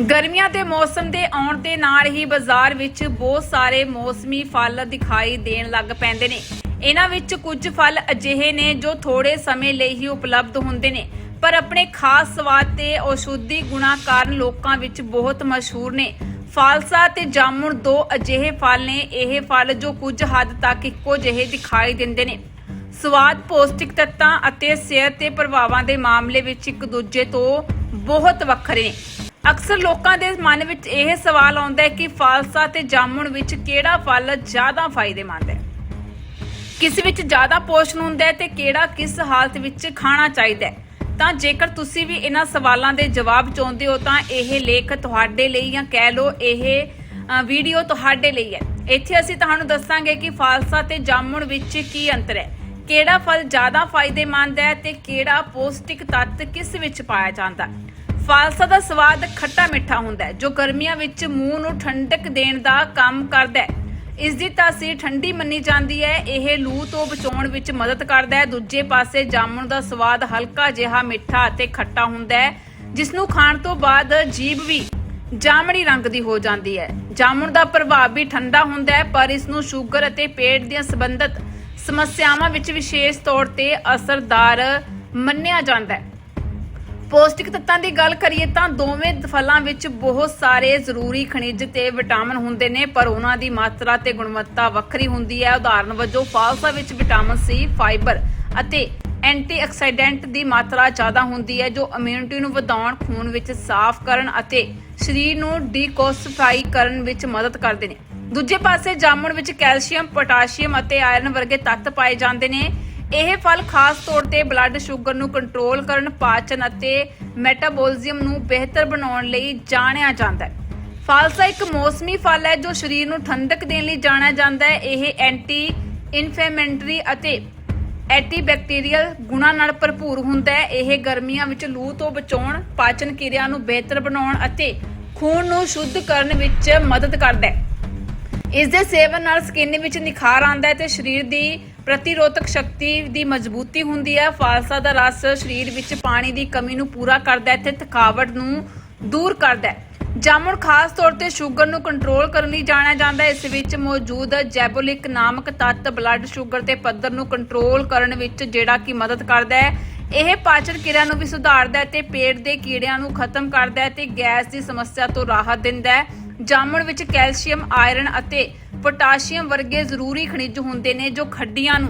ਗਰਮੀਆਂ ਦੇ ਮੌਸਮ ਦੇ ਆਉਣ ਦੇ ਨਾਲ ਹੀ ਬਾਜ਼ਾਰ ਵਿੱਚ ਬਹੁਤ ਸਾਰੇ ਮੌਸਮੀ ਫਲ ਦਿਖਾਈ ਦੇਣ ਲੱਗ ਪੈਂਦੇ ਨੇ। ਇਹਨਾਂ ਵਿੱਚ ਕੁਝ ਫਲ ਅਜਿਹੇ ਨੇ ਜੋ ਥੋੜੇ ਸਮੇਂ ਲਈ ਹੀ ਉਪਲਬਧ ਹੁੰਦੇ ਨੇ, ਪਰ ਆਪਣੇ ਖਾਸ ਸਵਾਦ ਤੇ ਔਸ਼ਧੀ ਗੁਣਾਂ ਕਾਰਨ ਲੋਕਾਂ ਵਿੱਚ ਬਹੁਤ ਮਸ਼ਹੂਰ ਨੇ। ਫਾਲਸਾ ਤੇ ਜਾਮੁਨ ਦੋ ਅਜਿਹੇ ਫਲ ਨੇ, ਇਹ ਫਲ ਜੋ ਕੁਝ ਹੱਦ ਤੱਕ ਇੱਕੋ ਜਿਹੇ ਦਿਖਾਈ ਦਿੰਦੇ ਨੇ। ਸਵਾਦ, ਪੌਸ਼ਟਿਕ ਤੱਤਾਂ ਅਤੇ ਸਿਹਤ ਤੇ ਪ੍ਰਭਾਵਾਂ ਦੇ ਮਾਮਲੇ ਵਿੱਚ ਇੱਕ ਦੂਜੇ ਤੋਂ ਬਹੁਤ ਵੱਖਰੇ ਨੇ। ਅਕਸਰ ਲੋਕਾਂ ਦੇ ਮਨ ਵਿੱਚ ਇਹ ਸਵਾਲ ਆਉਂਦਾ ਹੈ ਕਿ ਫਾਲਸਾ ਤੇ ਜਾਮੁਨ ਵਿੱਚ ਕਿਹੜਾ ਫਲ ਜ਼ਿਆਦਾ ਫਾਇਦੇਮੰਦ ਹੈ? ਕਿਸ ਵਿੱਚ ਜ਼ਿਆਦਾ ਪੋਸ਼ਣ ਹੁੰਦਾ ਹੈ ਤੇ ਕਿਹੜਾ ਕਿਸ ਹਾਲਤ ਵਿੱਚ ਖਾਣਾ ਚਾਹੀਦਾ ਹੈ? ਤਾਂ ਜੇਕਰ ਤੁਸੀਂ ਵੀ ਇਹਨਾਂ ਸਵਾਲਾਂ ਦੇ ਜਵਾਬ ਚਾਹੁੰਦੇ ਹੋ, ਤਾਂ ਇਹ ਲੇਖ ਤੁਹਾਡੇ ਲਈ ਜਾਂ ਕਹਿ ਲਓ ਇਹ ਵੀਡੀਓ ਤੁਹਾਡੇ ਲਈ ਹੈ। ਇੱਥੇ ਅਸੀਂ ਤੁਹਾਨੂੰ ਦੱਸਾਂਗੇ ਕਿ ਫਾਲਸਾ ਤੇ ਜਾਮੁਨ ਵਿੱਚ ਕੀ ਅੰਤਰ ਹੈ। ਕਿਹੜਾ ਫਲ ਜ਼ਿਆਦਾ ਫਾਇਦੇਮੰਦ ਹੈ ਤੇ ਕਿਹੜਾ ਪੌਸ਼ਟਿਕ ਤੱਤ ਕਿਸ ਵਿੱਚ ਪਾਇਆ ਜਾਂਦਾ ਹੈ? ਫਾਲਸਾ ਦਾ ਸਵਾਦ ਖੱਟਾ ਮਿੱਠਾ ਹੁੰਦਾ ਹੈ, ਜੋ ਗਰਮੀਆਂ ਵਿੱਚ ਮੂੰਹ ਨੂੰ ਠੰਡਕ ਦੇਣ ਦਾ ਕੰਮ ਕਰਦਾ ਹੈ। ਇਸ ਦੀ ਤਾਸੀਰ ਠੰਡੀ ਮੰਨੀ ਜਾਂਦੀ ਹੈ, ਇਹ ਲੂ ਤੋਂ ਬਚਾਉਣ ਵਿੱਚ ਮਦਦ ਕਰਦਾ ਹੈ। ਦੂਜੇ ਪਾਸੇ ਜਾਮੁਨ ਦਾ ਸਵਾਦ ਹਲਕਾ ਜਿਹਾ ਮਿੱਠਾ ਅਤੇ ਖੱਟਾ ਹੁੰਦਾ ਹੈ ਜਿਸ ਨੂੰ ਖਾਣ ਤੋਂ ਬਾਅਦ ਜੀਭ ਵੀ ਜਾਮਣੀ ਰੰਗ ਦੀ ਹੋ ਜਾਂਦੀ ਹੈ। ਜਾਮੁਨ ਦਾ ਪ੍ਰਭਾਵ ਵੀ ਠੰਡਾ ਹੁੰਦਾ ਹੈ, ਪਰ ਇਸ ਨੂੰ ਸ਼ੂਗਰ ਅਤੇ ਪੇਟ ਦੀਆਂ ਸੰਬੰਧਿਤ ਸਮੱਸਿਆਵਾਂ ਵਿੱਚ ਵਿਸ਼ੇਸ਼ ਤੌਰ ਤੇ ਅਸਰਦਾਰ ਮੰਨਿਆ ਜਾਂਦਾ ਹੈ। ਪੌਸ਼ਟਿਕ ਤੱਤਾਂ ਦੀ ਗੱਲ ਕਰੀਏ ਤਾਂ ਦੋਵੇਂ ਫਲਾਂ ਵਿੱਚ ਬਹੁਤ ਸਾਰੇ ਜ਼ਰੂਰੀ ਖਣਿਜ ਤੇ ਵਿਟਾਮਿਨ ਹੁੰਦੇ ਨੇ, ਪਰ ਉਹਨਾਂ ਦੀ ਮਾਤਰਾ ਤੇ ਗੁਣਵੱਤਾ ਵੱਖਰੀ ਹੁੰਦੀ ਹੈ। ਉਦਾਹਰਨ ਵਜੋਂ, ਫਾਲਸਾ ਵਿੱਚ ਵਿਟਾਮਿਨ ਸੀ, ਫਾਈਬਰ ਅਤੇ ਐਂਟੀਆਕਸੀਡੈਂਟ ਦੀ ਮਾਤਰਾ ਜ਼ਿਆਦਾ ਹੁੰਦੀ ਹੈ, ਜੋ ਇਮਿਊਨਿਟੀ ਨੂੰ ਵਧਾਉਣ, ਖੂਨ ਵਿੱਚ ਸਾਫ਼ ਕਰਨ ਅਤੇ ਸਰੀਰ ਨੂੰ ਡੀਕੋਸਿਫਾਈ ਕਰਨ ਵਿੱਚ ਮਦਦ ਕਰਦੇ ਨੇ। ਦੂਜੇ ਪਾਸੇ, ਜਾਮਣ ਵਿੱਚ ਕੈਲਸ਼ੀਅਮ, ਪੋਟਾਸ਼ੀਅਮ ਅਤੇ ਆਇਰਨ ਵਰਗੇ ਤੱਤ ਪਾਏ ਜਾਂਦੇ ਨੇ। ਇਹ ਫਲ ਖਾਸ ਤੌਰ ਤੇ ਬਲੱਡ ਸ਼ੂਗਰ ਨੂੰ ਕੰਟਰੋਲ ਕਰਨ, ਪਾਚਨ ਅਤੇ ਮੈਟਾਬੋਲਿਜ਼ਮ ਨੂੰ ਬਿਹਤਰ ਬਣਾਉਣ ਲਈ ਜਾਣਿਆ ਜਾਂਦਾ ਹੈ। ਫਾਲਸਾ ਇੱਕ ਮੌਸਮੀ ਫਲ ਹੈ ਜੋ ਸਰੀਰ ਨੂੰ ਠੰਡਕ ਦੇਣ ਲਈ ਜਾਣਿਆ ਜਾਂਦਾ ਹੈ। ਇਹ ਐਂਟੀ ਇਨਫਲੇਮੇਟਰੀ ਅਤੇ ਐਂਟੀਬੈਕਟੀਰੀਅਲ ਗੁਣਾਂ ਨਾਲ ਭਰਪੂਰ ਹੁੰਦਾ ਹੈ। ਇਹ ਗਰਮੀਆਂ ਵਿੱਚ ਲੂ ਤੋਂ ਬਚਾਉਣ, ਪਾਚਨ ਕਿਰਿਆ ਨੂੰ ਬਿਹਤਰ ਬਣਾਉਣ ਅਤੇ ਖੂਨ ਨੂੰ ਸ਼ੁੱਧ ਕਰਨ ਵਿੱਚ ਮਦਦ ਕਰਦਾ ਹੈ। ਇਸ ਦੇ ਸੇਵਨ ਨਾਲ ਸਕਿਨ ਵਿੱਚ ਨਿਖਾਰ ਆਉਂਦਾ ਹੈ ਤੇ ਸਰੀਰ ਦੀ ਪ੍ਰਤੀਰੋਧਕ ਸ਼ਕਤੀ ਦੀ ਮਜ਼ਬੂਤੀ ਹੁੰਦੀ ਹੈ ਫਾਲਸਾ ਦਾ ਰਸ ਸਰੀਰ ਵਿੱਚ ਪਾਣੀ ਦੀ ਕਮੀ ਨੂੰ ਪੂਰਾ ਕਰਦਾ ਹੈ ਤੇ ਥਕਾਵਟ ਨੂੰ ਦੂਰ ਕਰਦਾ ਹੈ। ਜਾਮੁਨ ਖਾਸ ਤੌਰ ਤੇ ਸ਼ੂਗਰ ਨੂੰ ਕੰਟਰੋਲ ਕਰਨ ਲਈ ਜਾਣਿਆ ਜਾਂਦਾ ਹੈ। ਇਸ ਵਿੱਚ ਮੌਜੂਦ ਜੈਬੋਲਿਕ ਨਾਮਕ ਤੱਤ ਬਲੱਡ ਸ਼ੂਗਰ ਦੇ ਪੱਧਰ ਨੂੰ ਕੰਟਰੋਲ ਕਰਨ ਵਿੱਚ ਜਿਹੜਾ ਕਿ ਮਦਦ ਕਰਦਾ ਹੈ। ਇਹ ਪਾਚਨ ਕਿਰਿਆ ਨੂੰ ਵੀ ਸੁਧਾਰਦਾ ਹੈ ਤੇ ਪੇਟ ਦੇ ਕੀੜਿਆਂ ਨੂੰ ਖਤਮ ਕਰਦਾ ਹੈ ਤੇ ਗੈਸ ਦੀ ਸਮੱਸਿਆ ਤੋਂ ਰਾਹਤ ਦਿੰਦਾ ਹੈ। ਜਾਮੁਨ ਵਿੱਚ ਕੈਲਸ਼ੀਅਮ, ਆਇਰਨ ਅਤੇ ਪੋਟਾਸ਼ੀਅਮ ਵਰਗੇ ਜ਼ਰੂਰੀ ਖਣਿਜ ਹੁੰਦੇ ਨੇ ਜੋ ਖੱਡੀਆਂ ਨੂੰ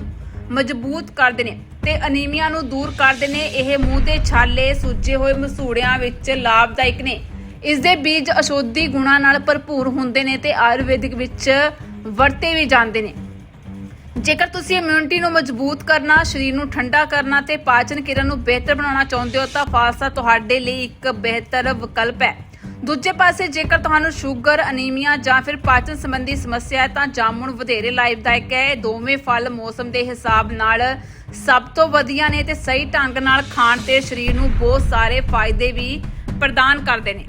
ਮਜ਼ਬੂਤ ਕਰਦੇ ਨੇ ਤੇ ਅਨੀਮੀਆ ਨੂੰ ਦੂਰ ਕਰਦੇ ਨੇ। ਇਹ ਮੂੰਹ ਦੇ ਛਾਲੇ, ਸੁੱਜੇ ਹੋਏ ਮਸੂੜਿਆਂ ਵਿੱਚ ਲਾਭਦਾਇਕ ਨੇ। ਇਸ ਦੇ ਬੀਜ ਅਸ਼ੋਧੀ ਗੁਣਾਂ ਨਾਲ ਭਰਪੂਰ ਹੁੰਦੇ ਨੇ ਤੇ ਆਯੁਰਵੈਦਿਕ ਵਿੱਚ ਵਰਤੇ ਵੀ ਜਾਂਦੇ ਨੇ। ਜੇਕਰ ਤੁਸੀਂ ਇਮਿਊਨਿਟੀ ਨੂੰ ਮਜ਼ਬੂਤ ਕਰਨਾ, ਸਰੀਰ ਨੂੰ ਠੰਡਾ ਕਰਨਾ ਤੇ ਪਾਚਨ ਕਿਰਿਆ ਨੂੰ ਬਿਹਤਰ ਬਣਾਉਣਾ ਚਾਹੁੰਦੇ ਹੋ, ਤਾਂ ਫਾਲਸਾ ਤੁਹਾਡੇ ਲਈ ਇੱਕ ਬਿਹਤਰ ਵਿਕਲਪ ਹੈ। ਦੂਜੇ ਪਾਸੇ ਜੇਕਰ ਤੁਹਾਨੂੰ ਸ਼ੂਗਰ, ਅਨੀਮੀਆ ਜਾਂ ਫਿਰ ਪਾਚਨ ਸੰਬੰਧੀ ਸਮੱਸਿਆ ਹੈ ਤਾਂ ਜਾਮੁਨ ਵਧੇਰੇ ਲਾਭਦਾਇਕ ਹੈ। ਇਹ ਦੋਵੇਂ ਫਲ ਮੌਸਮ ਦੇ ਹਿਸਾਬ ਨਾਲ ਸਭ ਤੋਂ ਵਧੀਆ ਨੇ ਤੇ ਸਹੀ ਢੰਗ ਨਾਲ ਖਾਣ ਤੇ ਸਰੀਰ ਨੂੰ ਬਹੁਤ ਸਾਰੇ ਫਾਇਦੇ ਵੀ ਪ੍ਰਦਾਨ ਕਰਦੇ ਨੇ।